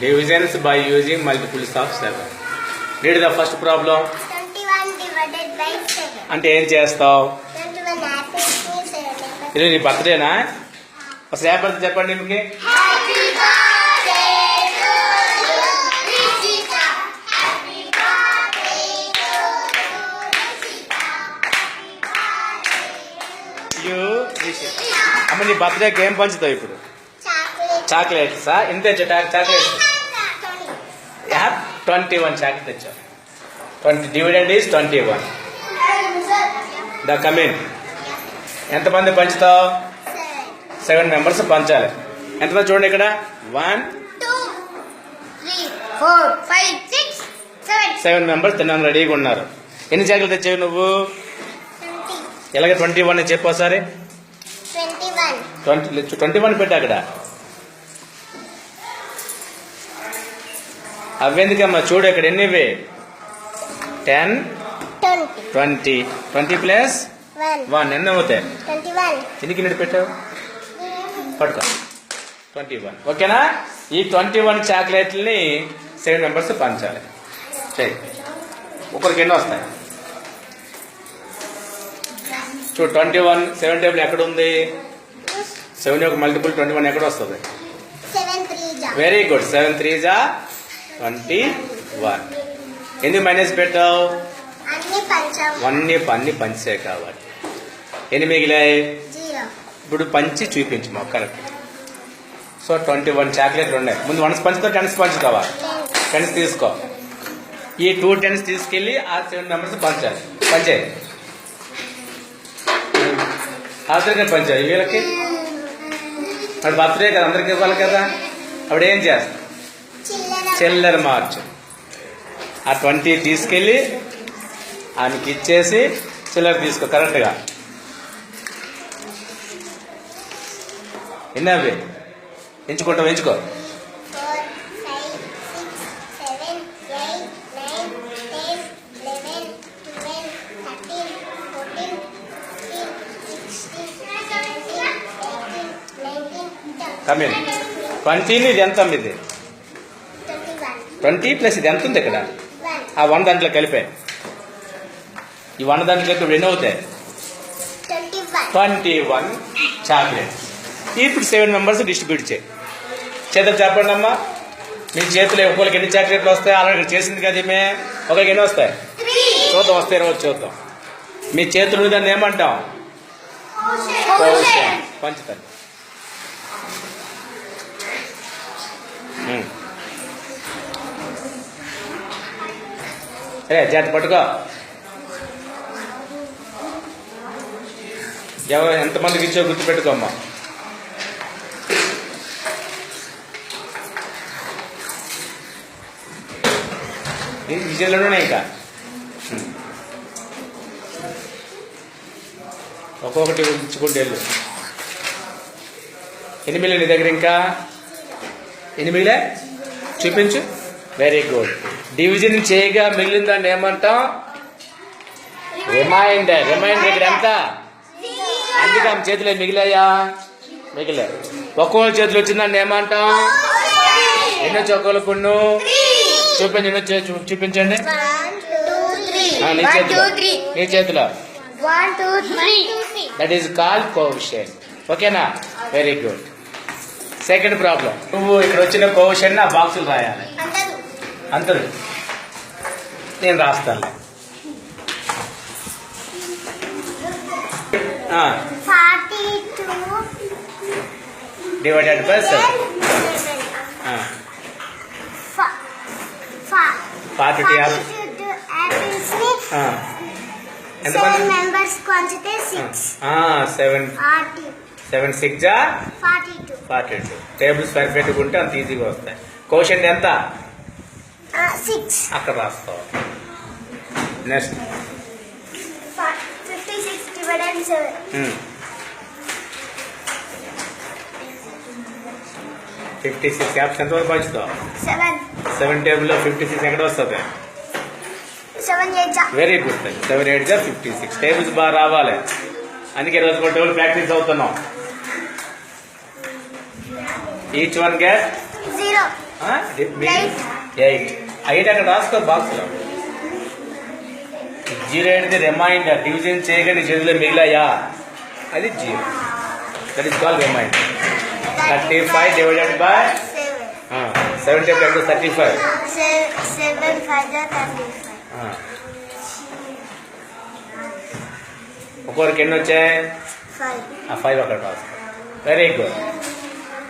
Divisions by using multiples of 7. Read the first problem. 21 divided by 7. అంటే ఏం చేస్తావు 21 apples means 7. ఇది నీ బర్త్డేనా అసలు ఏ బర్త్డే చెప్పండి మీకు అమ్మ నీ బర్త్డేకి ఏం పంచుతావు ఇప్పుడు. చాక్లెట్సా ఎంత తెచ్చావు చాక్లెట్స్. ట్వంటీ వన్ చాక్లెట్ తెచ్చావు twenty dividend is twenty one. The come in. ఎంతమంది పంచుతావు. సెవెన్ మెంబర్స్ పంచాలి. ఎంతమంది చూడండి ఇక్కడ. వన్. సెవెన్ మెంబర్స్ తిన్నాను రెడీగా ఉన్నారు. ఎన్ని చాక్లెట్ తెచ్చావు నువ్వు. ఎలాగ ట్వంటీ వన్ చెప్పు ఒకసారి. ట్వంటీ ట్వంటీ వన్ పెట్టా అక్కడ. అవెందుకమ్మా చూడు ఇక్కడ ఎన్నివి? Ten? Twenty. Twenty. Twenty plus. One. ఎన్ని అవుతాయి. ఎన్నికి ఎన్ని పెట్టావు? పట్టుకో. Twenty one. ఓకేనా? ఈ ట్వంటీ వన్ చాక్లెట్లని సెవెన్ మెంబర్స్ పంచాలి. చెయ్యి ఒకరికి ఎన్ని వస్తాయి? చూడు ట్వంటీ వన్ సెవెన్ టేబుల్ ఎక్కడ ఉంది? సెవెన్ యొక్క మల్టిపుల్ ట్వంటీ వన్ ఎక్కడ వస్తుంది. Very good. సెవెన్ త్రీ జా. ట్వంటీ వన్ ఎందుకు మైనస్ పెట్టావు? అన్ని పన్ని పంచే కాబట్టి. ఎన్ని మిగిలాయి? ఇప్పుడు పంచి చూపించు మాకు కరెక్ట్ సో ట్వంటీ వన్ చాక్లెట్లు ఉన్నాయి ముందు వన్స్ పంచుతో టెన్స్ పంచుతావా టెన్ టెన్స్ తీసుకో. ఈ టూ టెన్స్ తీసుకెళ్ళి ఆ సెవెన్ మెంబర్స్ పంచాలి. పంచే అందరికీ పంచాలి వీళ్ళకి? అది బర్త్డే కదా అందరికి ఇవ్వాలి కదా? అప్పుడు ఏం చేస్తా? చిల్లర మార్చు. ఆ ట్వంటీ తీసుకెళ్ళి ఆయనకి ఇచ్చేసి చిల్లర తీసుకో కరెక్ట్గా ఎన్ని అవి? ఎంచుకుంటాం ఎంచుకో. కమిన్ ట్వంటీని ఇది ఎంత ఇది ట్వంటీ ప్లస్ ఇది ఎంత ఉంది ఇక్కడ? ఆ వన్ దాంట్లో కలిపే. ఈ వన్ దాంట్లో కలిపి ఎన్ని అవుతాయి? ట్వంటీ వన్ చాక్లెట్స్ ఇప్పుడు సెవెన్ మెంబర్స్ డిస్ట్రిబ్యూట్ చేయి. చేతులు చెప్పండి అమ్మా. మీ చేతులు ఒకరికి ఎన్ని చాక్లెట్లు వస్తాయి? ఇక్కడ చేసింది కదా ఈమె. ఒకరికి ఎన్ని వస్తాయి? చూద్దాం వస్తాయి రోజు చూద్దాం. మీ చేతులు మీద దాన్ని ఏమంటాం? పంచుతాను. ఉమ్. రే జాతి పట్టుకో. ఎవరు ఎంతమందికి ఇచ్చో గుర్తుపెట్టుకోమ్మా. ఈ విజయంలోనే ఇంకా? ఒక్కొక్కటి ఇచ్చుకుంటూ వెళ్ళు. ఎన్ని మిగిలిన నీ దగ్గర ఇంకా? ఎన్ని మిగిలే చూపించు. వెరీ గుడ్ డివిజన్ చేయగా మిగిలిన దాన్ని ఏమంటాం? రిమైండర్ రిమైండర్ ఇక్కడ ఎంత? అందుకే ఆమె చేతిలో మిగిలాయా? మిగిలే ఒక్కొక్క చేతిలో వచ్చిందాన్ని ఏమంటాం? ఎన్నో చొక్కలు కొన్ను? చూపించండి. చూపించండి నీ చేతిలో. నీ చేతిలో. దట్ ఈస్ కాల్ కోవిషన్ ఓకేనా? వెరీ గుడ్ సెకండ్ ప్రాబ్లం నువ్వు ఇక్కడ వచ్చిన కోవిషన్ ఆ బాక్సులు రాయాలి. అంతరు నేను రాస్తాను. Divided by seven forty two seven seven six forty two tables ఉంటే అంత ఈజీగా వస్తాయి. కోషన్ ఎంత? సిక్స్ అక్కడ రాస్తావు next fifty six divided seven fifty six apps ఎంతవరకు పంచుతావు? సెవెన్ సెవెన్ టేబుల్లో ఫిఫ్టీ సిక్స్ ఎక్కడ వస్తుంది? వెరీ గుడ్ సెవెన్ ఎయిట్ జా ఫిఫ్టీ సిక్స్ టేబుల్స్ బాగా రావాలి. అందుకే రోజు కూడా టేబుల్ ప్రాక్టీస్ అవుతున్నాం. Each one Eight. Eight eight అక్కడ రాసుకో బాక్స్లో. జీరో అనేది రిమైండర్ డివిజన్ చేయగా నీ చేతిలో మిగిలాయా? అది zero. That is call reminder thirty five divided by seven seven type ఎంత థర్టీ ఫైవ్ ఒక్కొక్కరికి ఎన్ని వచ్చాయి? ఫైవ్ అక్కడ రాసుకో. Very good